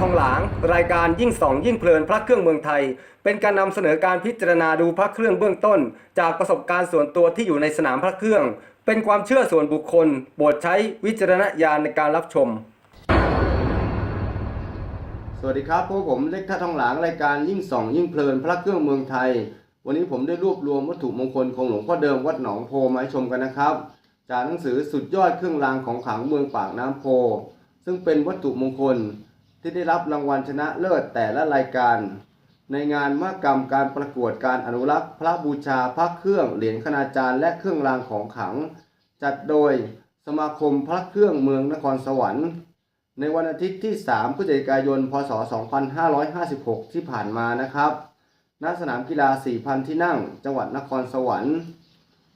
ทองหลาง รายการยิ่งส่องยิ่งเพลินพระเครื่องเมืองไทย เป็นการนำเสนอการพิจารณาดูพระเครื่องเบื้องต้น จากประสบการณ์ส่วนตัวที่อยู่ในสนามพระเครื่อง เป็นความเชื่อส่วนบุคคลโปรดใช้วิจารณญาณในการรับชม สวัสดีครับพวกผมเล็กท่าทองหลางรายการยิ่งส่องยิ่งเพลินพระเครื่องเมืองไทย วันนี้ผมได้รวบรวมวัตถุมงคลของหลวงพ่อเดิมวัดหนองโพมาให้ชมกันนะครับ จากหนังสือสุดยอดเครื่องรางของขลังเมืองปากน้ำโพ ซึ่งเป็นวัตถุมงคล ที่ได้รับรางวัลชนะเลิศแต่ละรายการ ในงานมหกรรมการประกวดการอนุรักษ์ พระบูชาพระเครื่องเหรียญคณาจารย์และเครื่องรางของขลัง จัดโดยสมาคมพระเครื่องเมืองนครสวรรค์ ในวันอาทิตย์ที่ 3 พฤศจิกายน พศ 2556 ที่ผ่านมานะครับณสนามกีฬา 4,000 ที่นั่ง จังหวัดนครสวรรค์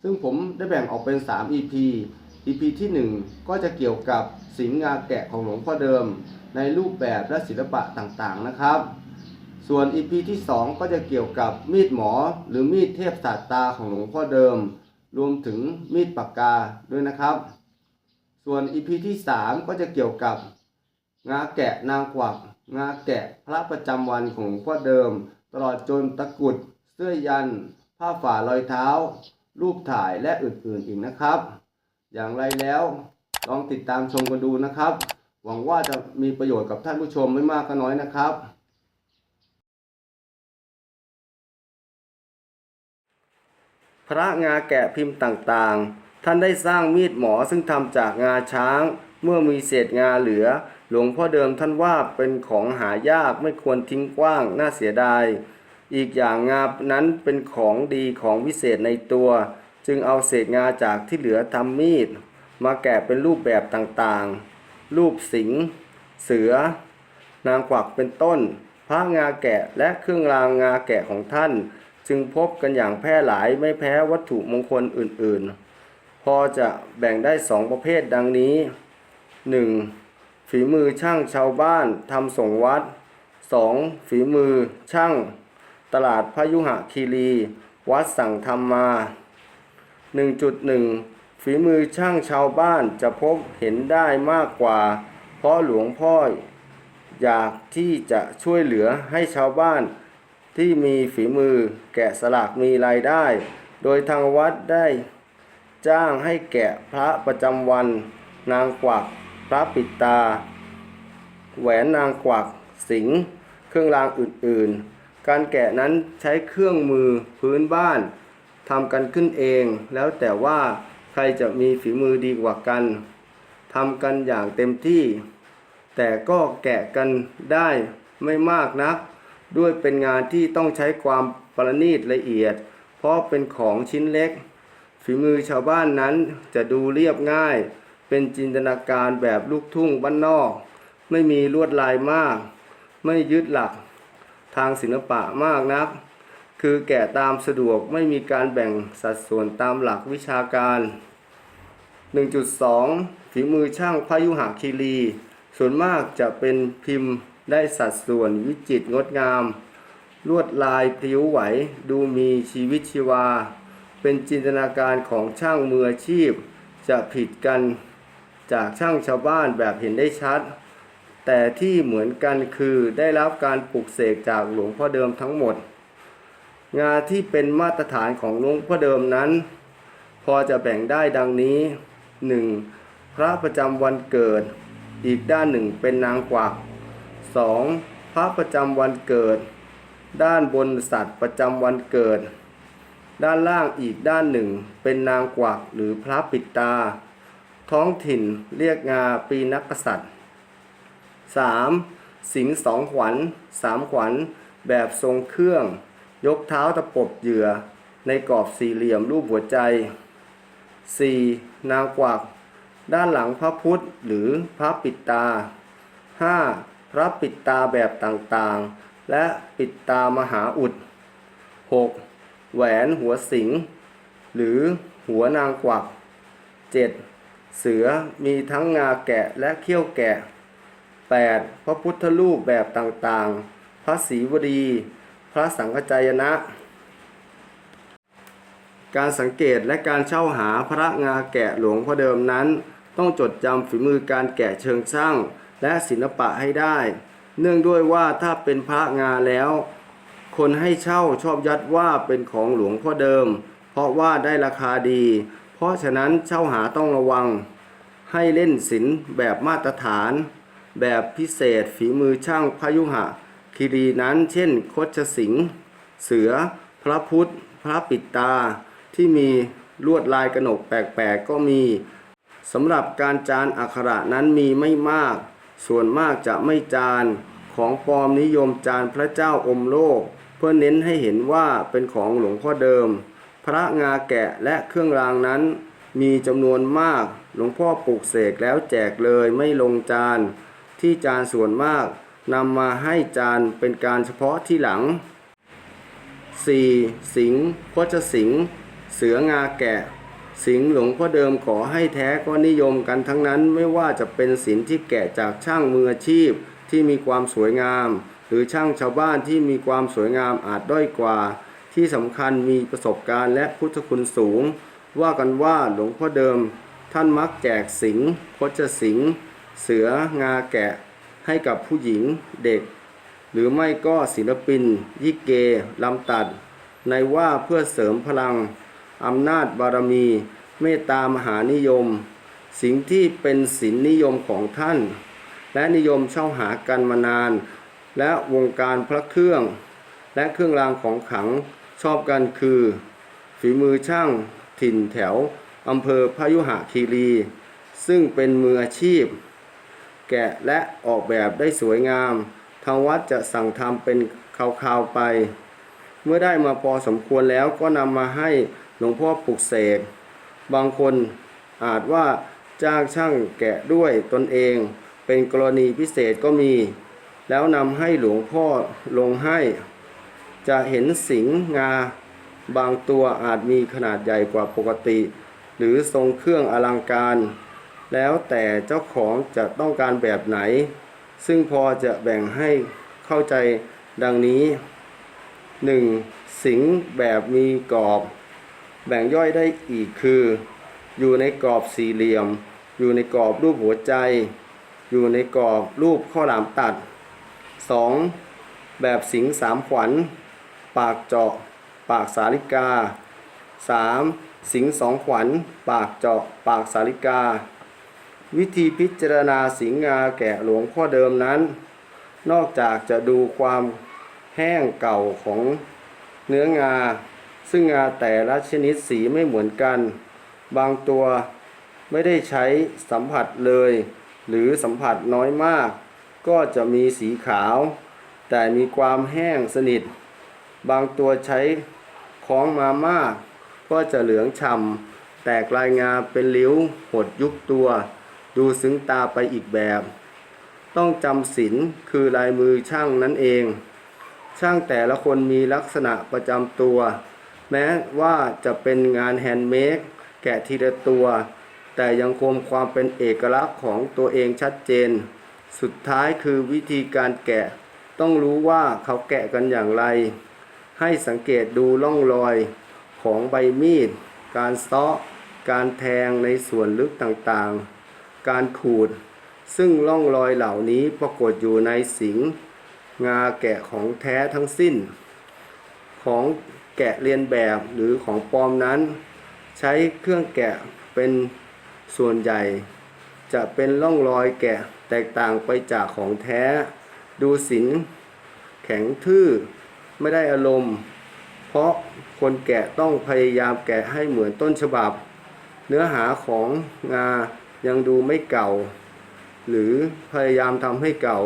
ซึ่งผมได้แบ่งออกเป็น 3 EP EP ที่ 1 ก็จะเกี่ยวกับสิงงาแกะของหลวงพ่อเดิม ในรูปแบบและศิลปะต่างๆนะครับ ส่วน EP ที่ 2 ก็จะเกี่ยวกับมีดหมอ หรือมีดเทพศาสตราของหลวงพ่อเดิม รวมถึงมีดปากกาด้วยนะครับ ส่วน EP ที่ 3 ก็จะเกี่ยวกับงาแกะนางกวักงาแกะพระประจำวันของหลวงพ่อเดิม ตลอดจนตะกุด เสื้อยัน ผ้าฝ่ารอยเท้า รูปถ่ายและอื่นๆอีกนะครับ อย่างไรแล้วลองติดตามชมกันดูนะครับ หวังว่าจะมีประโยชน์กับท่านผู้ชมไม่มากก็น้อยนะครับ พระงาแกะพิมพ์ต่างๆ ท่านได้สร้างมีดหมอซึ่งทำจากงาช้าง เมื่อมีเศษงาเหลือ หลวงพ่อเดิมท่านว่าเป็นของหายากไม่ควรทิ้งกว้างน่าเสียดาย อีกอย่างงานั้นเป็นของดีของวิเศษในตัว จึงเอาเศษงาจากที่เหลือทำมีด มาแกะเป็นรูปแบบต่างๆ รูปสิงห์เสือ นางกวักเป็นต้น พระงาแกะและเครื่องรางงาแกะของท่าน จึงพบกันอย่างแพร่หลายไม่แพ้วัตถุมงคลอื่นๆ พอจะแบ่งได้สองประเภทดังนี้ 1. ฝีมือช่างชาวบ้านทำส่งวัด 2. ฝีมือช่าง ตลาดพยุหคีรี วัดสั่งทำมา 1.1 ฝีมือช่างชาวบ้านจะพบเห็นได้มากกว่า เพราะหลวงพ่ออยากที่จะช่วยเหลือให้ชาวบ้านที่มีฝีมือแกะสลักมีรายได้ โดยทางวัดได้จ้างให้แกะพระประจำวัน นางกวัก พระปิดตา แหวนนางกวัก สิง เครื่องรางอื่นๆ การแกะนั้นใช้เครื่องมือพื้นบ้านทำกันขึ้นเอง แล้วแต่ว่า ครจะมีฝีมือดีกว่ากันทำกันอย่างเต็มที่ แต่ก็แกะกันได้ไม่มากนัก ด้วยเป็นงานที่ต้องใช้ความประณีตละเอียด เพราะเป็นของชิ้นเล็ก ฝีมือชาวบ้านนั้นจะดูเรียบง่าย เป็นจินตนาการแบบลูกทุ่งบ้านนอก ไม่มีลวดลายมาก ไม่ยึดหลัก ทางศิลปะมากนัก คือแกะตามสะดวกไม่มีการแบ่งสัดส่วนตามหลักวิชาการ 1.2 ฝีมือช่างพยุหคีรี ส่วนมากจะเป็นพิมพ์ได้สัดส่วนวิจิตรงดงาม ลวดลายพลิ้วไหวดูมีชีวิตชีวา เป็นจินตนาการของช่างมืออาชีพ จะผิดกันจากช่างชาวบ้านแบบเห็นได้ชัด แต่ที่เหมือนกันคือได้รับการปลุกเสกจากหลวงพ่อเดิมทั้งหมด งานที่เป็นมาตรฐานของหลวงพ่อเดิมนั้น พอจะแบ่งได้ดังนี้ 1. พระประจำวันเกิด อีกด้านหนึ่งเป็นนางกวัก 2. พระประจำวันเกิด ด้านบนสัตว์ประจำวันเกิด ด้านล่างอีกด้านหนึ่งเป็นนางกวักหรือพระปิดตา ท้องถิ่นเรียกงาปีนักกษัตริย์ 3. สิงสองขวัญสามขวัญแบบทรงเครื่อง ยกเท้าตะปบเหยื่อในกรอบสี่เหลี่ยมรูปหัวใจ 4. นางกวัก ด้านหลังพระพุทธหรือพระปิดตา 5. พระปิดตาแบบต่างๆ และปิดตามหาอุด 6. แหวนหัวสิง หรือหัวนางกวัก 7. เสือมีทั้งงาแกะและเขี้ยวแกะ 8. พระพุทธรูปแบบต่างๆ พระศรีวดี ระสังฆจายนะ การสังเกตและการเช่าหาพระงาแกะหลวงพ่อเดิมนั้น ต้องจดจำฝีมือการแกะเชิงช่างและศิลปะให้ได้ เนื่องด้วยว่าถ้าเป็นพระงาแล้ว คนให้เช่าชอบยัดว่าเป็นของหลวงพ่อเดิม เพราะว่าได้ราคาดี เพราะฉะนั้นเช่าหาต้องระวัง ให้เล่นศิลป์แบบมาตรฐาน แบบพิเศษฝีมือช่างพยุหะ คีรีนั้นเช่นคดชสิงห์เสือ พระพุทธ พระปิดตา ที่มีลวดลายกระหนกแปลกๆก็มีสำหรับการจานอักขระนั้นมีไม่มาก ส่วนมากจะไม่จานของปลอมนิยมจานพระเจ้าอมโลก เพื่อเน้นให้เห็นว่าเป็นของหลวงพ่อเดิม พระงาแกะและเครื่องรางนั้น มีจำนวนมาก หลวงพ่อปลูกเสกแล้วแจกเลยไม่ลงจาน ที่จานส่วนมาก นำมาให้จานเป็นการเฉพาะที่หลัง 4. สิงห์พจสิงห์เสืองาแกะ สิงห์หลวงพ่อเดิมขอให้แท้ก็นิยมกันทั้งนั้นไม่ว่าจะเป็นศิลที่แกะจากช่างมืออาชีพที่มีความสวยงาม หรือช่างชาวบ้านที่มีความสวยงามอาจด้อยกว่า ที่สำคัญมีประสบการณ์และพุทธคุณสูง ว่ากันว่าหลวงพ่อเดิม ท่านมักแจกสิงห์พจสิงห์เสืองาแกะ ให้กับผู้หญิงเด็ก หรือไม่ก็ศิลปิน ยิเกลำตัด ในว่าเพื่อเสริมพลังอำนาจบารมี เมตตามหานิยม สิ่งที่เป็นศิลนิยมของท่าน และนิยมเช่าหากันมานาน และวงการพระเครื่อง และเครื่องรางของขลังชอบกันคือ ฝีมือช่างถิ่นแถวอำเภอพยุหคีรี ซึ่งเป็นมืออาชีพ แกะและออกแบบได้สวยงาม ทางวัดจะสั่งทำเป็นคราวๆไป เมื่อได้มาพอสมควรแล้วก็นำมาให้หลวงพ่อปลุกเสก บางคนอาจว่าจ้างช่างแกะด้วยตนเอง เป็นกรณีพิเศษก็มี แล้วนำให้หลวงพ่อลงให้ จะเห็นสิงห์งา บางตัวอาจมีขนาดใหญ่กว่าปกติ หรือทรงเครื่องอลังการ แล้วแต่เจ้าของจะต้องการแบบไหน ซึ่งพอจะแบ่งให้เข้าใจดังนี้ 1. สิงแบบมีกรอบ แบ่งย่อยได้อีกคือ อยู่ในกรอบสี่เหลี่ยม อยู่ในกรอบรูปหัวใจ อยู่ในกรอบรูปข้าวหลามตัด 2. แบบสิงสามขวัญ ปากเจาะ ปากสาลิกา 3. สิงสองขวัญ ปากเจาะ ปากสาลิกา วิธีพิจารณาสิงงาแกะหลวงพ่อเดิมนั้น นอกจากจะดูความแห้งเก่าของเนื้องา ซึ่งงาแต่ละชนิดสีไม่เหมือนกัน บางตัวไม่ได้ใช้สัมผัสเลย หรือสัมผัสน้อยมาก ก็จะมีสีขาว แต่มีความแห้งสนิท บางตัวใช้คล้องมามาก ก็จะเหลืองฉ่ำแตกลายงาเป็นริ้วหดยุบตัว ดูซึ้งตาไปอีกแบบ ต้องจำศีลคือลายมือช่างนั่นเอง ช่างแต่ละคนมีลักษณะประจำตัว แม้ว่าจะเป็นงานแฮนด์เมดแกะทีละตัว แต่ยังคงความเป็นเอกลักษณ์ของตัวเองชัดเจน สุดท้ายคือวิธีการแกะ ต้องรู้ว่าเขาแกะกันอย่างไร ให้สังเกตดูร่องรอยของใบมีด การเซาะ การแทงในส่วนลึกต่างๆ การขูด ซึ่งร่องรอยเหล่านี้ปรากฏอยู่ในสิงห์งาแกะของแท้ทั้งสิ้น ของแกะเรียนแบบหรือของปลอมนั้น ใช้เครื่องแกะเป็นส่วนใหญ่ จะเป็นร่องรอยแกะแตกต่างไปจากของแท้ ดูสินแข็งทื่อไม่ได้อารมณ์ เพราะคนแกะต้องพยายามแกะให้เหมือนต้นฉบับ เนื้อหาของงา ยังดูไม่เก่า หรือพยายามทำให้เก่า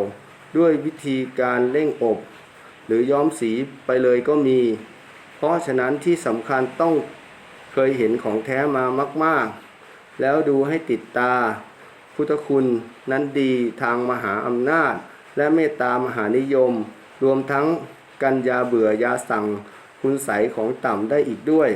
ด้วยวิธีการเร่งอบ หรือย้อมสีไปเลยก็มี เพราะฉะนั้นที่สำคัญต้องเคยเห็นของแท้มามาก ๆ แล้วดูให้ติดตา พุทธคุณนั้นดีทางมหาอำนาจ และเมตตามหานิยม รวมทั้งกันยาเบื่อยาสั่งคุณใสของต่ำได้อีกด้วย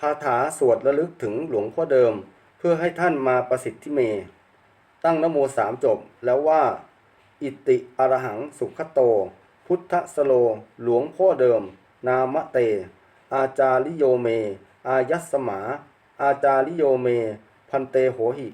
คาถาสวดระลึกถึงหลวงพ่อเดิม เพื่อให้ท่านมาประสิทธิเม ตั้งนโมสามจบแล้วว่า อิติอรหังสุขโต พุทธสโล หลวงพ่อเดิม นามเต อาจาริโยเม อายัสสมา อาจาริโยเม พันเตโหหิ